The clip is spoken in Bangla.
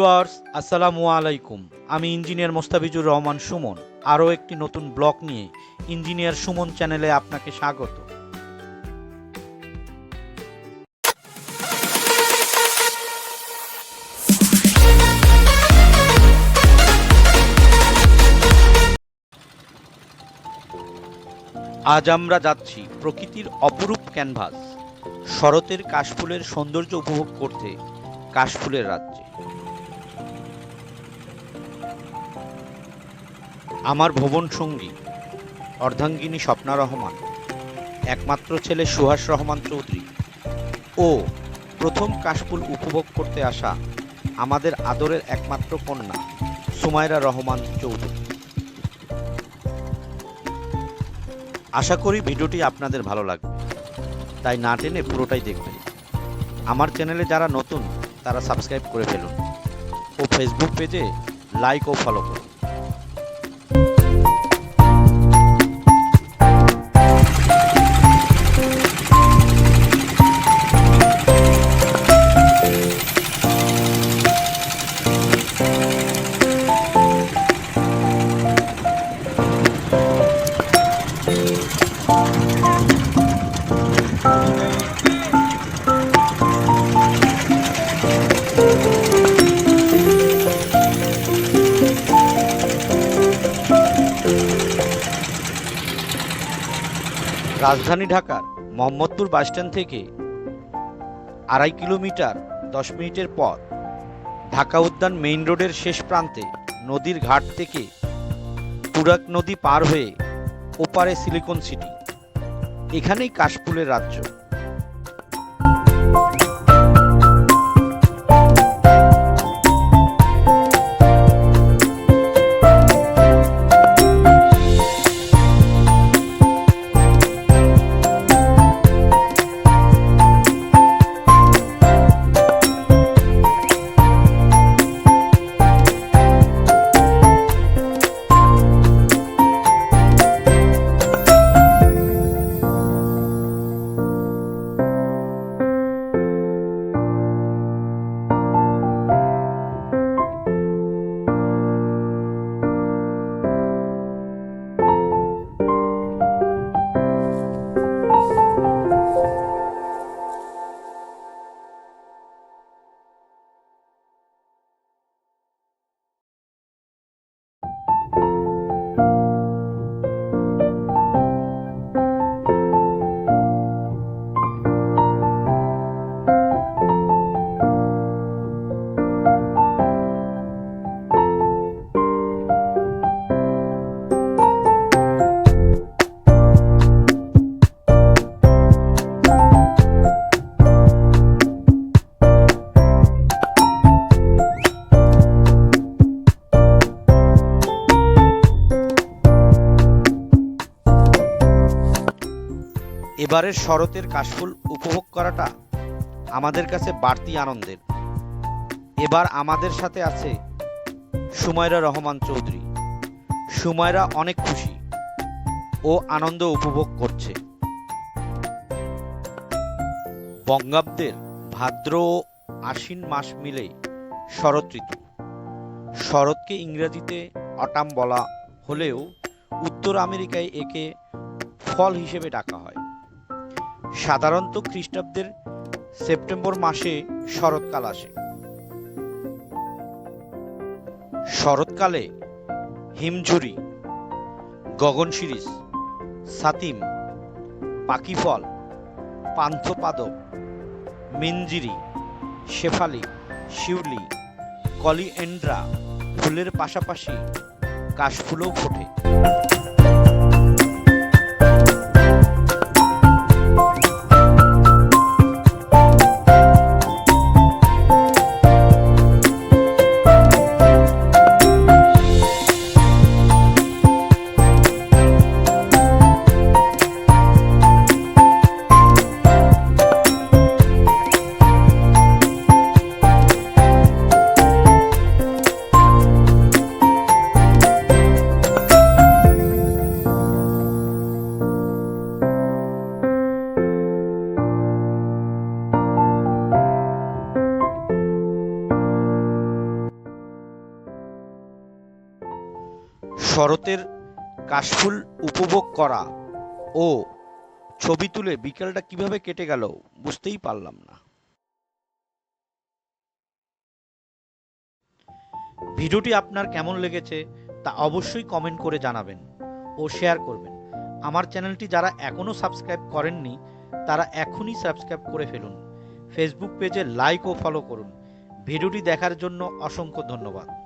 ভিউয়ার্স, আসসালামু আলাইকুম। আমি ইঞ্জিনিয়ার মোস্তাফিজুর রহমান সুমন। আরও একটি নতুন ব্লগ নিয়ে ইঞ্জিনিয়ার সুমন চ্যানেলে আপনাকে স্বাগত। আজ আমরা যাচ্ছি প্রকৃতির অপরূপ ক্যানভাস, শরতের কাশফুলের সৌন্দর্য উপভোগ করতে কাশফুলের রাজ্যে। আমার ভুবন সঙ্গী, অর্ধাঙ্গিনী স্বপ্না রহমান, একমাত্র ছেলে সুহাস রহমান চৌধুরী। ও, প্রথম কাশফুল উপভোগ করতে আসা আমাদের আদরের একমাত্র কন্যা, সুমাইরা রহমান চৌধুরী। আশা করি ভিডিওটি আপনাদের ভালো লাগবে। তাই না টেনে পুরোটাই দেখবেন। আমার চ্যানেলে যারা নতুন, তারা সাবস্ক্রাইব করে ফেলুন। ও ফেসবুক পেজে লাইক ও ফলো করুন। রাজধানী ঢাকার মোহাম্মদপুর বাসস্ট্যান্ড থেকে আড়াই কিলোমিটার দশ মিনিটের পর ঢাকা উদ্যান মেইন রোডের শেষ প্রান্তে নদীর ঘাট থেকে তুরাক নদী পার হয়ে ওপারে সিলিকন সিটি, এখানেই কাশফুলের রাজ্য। এবারের শরতের কাশফুল উপভোগ করাটা আমাদের কাছে বাড়তি আনন্দের। এবার আমাদের সাথে আছে সুমাইরা রহমান চৌধুরী। সুমাইরা অনেক খুশি। ও আনন্দ উপভোগ করছে। বঙ্গাব্দের ভাদ্র ও আশ্বিন মাস মিলে শরৎ ঋতু। শরৎকে ইংরেজিতে অটাম বলা হলেও উত্তর আমেরিকায় একে ফল হিসেবে ডাকা হয়। সাধারণত খ্রিস্টাব্দের সেপ্টেম্বর মাসে শরৎকাল আসে। শরৎকালে হিমঝুরি গগন শিরিষ সাতিম পাখি ফল পান্থপাদক মিঞ্জিরি শেফালি, শিউলি কলিএন্ড্রা ফুলের পাশাপাশি কাশফুলও ফোটে। শরতের কাশফুল উপভোগ করা ও ছবি তুলে বিকেলটা কীভাবে কেটে গেল বুঝতেই পারলাম না। ভিডিওটি আপনার কেমন লেগেছে তা অবশ্যই কমেন্ট করে জানাবেন ও শেয়ার করবেন। আমার চ্যানেলটি যারা এখনও সাবস্ক্রাইব করেননি, তারা এখনই সাবস্ক্রাইব করে ফেলুন। ফেসবুক পেজে লাইক ও ফলো করুন। ভিডিওটি দেখার জন্য অসংখ্য ধন্যবাদ।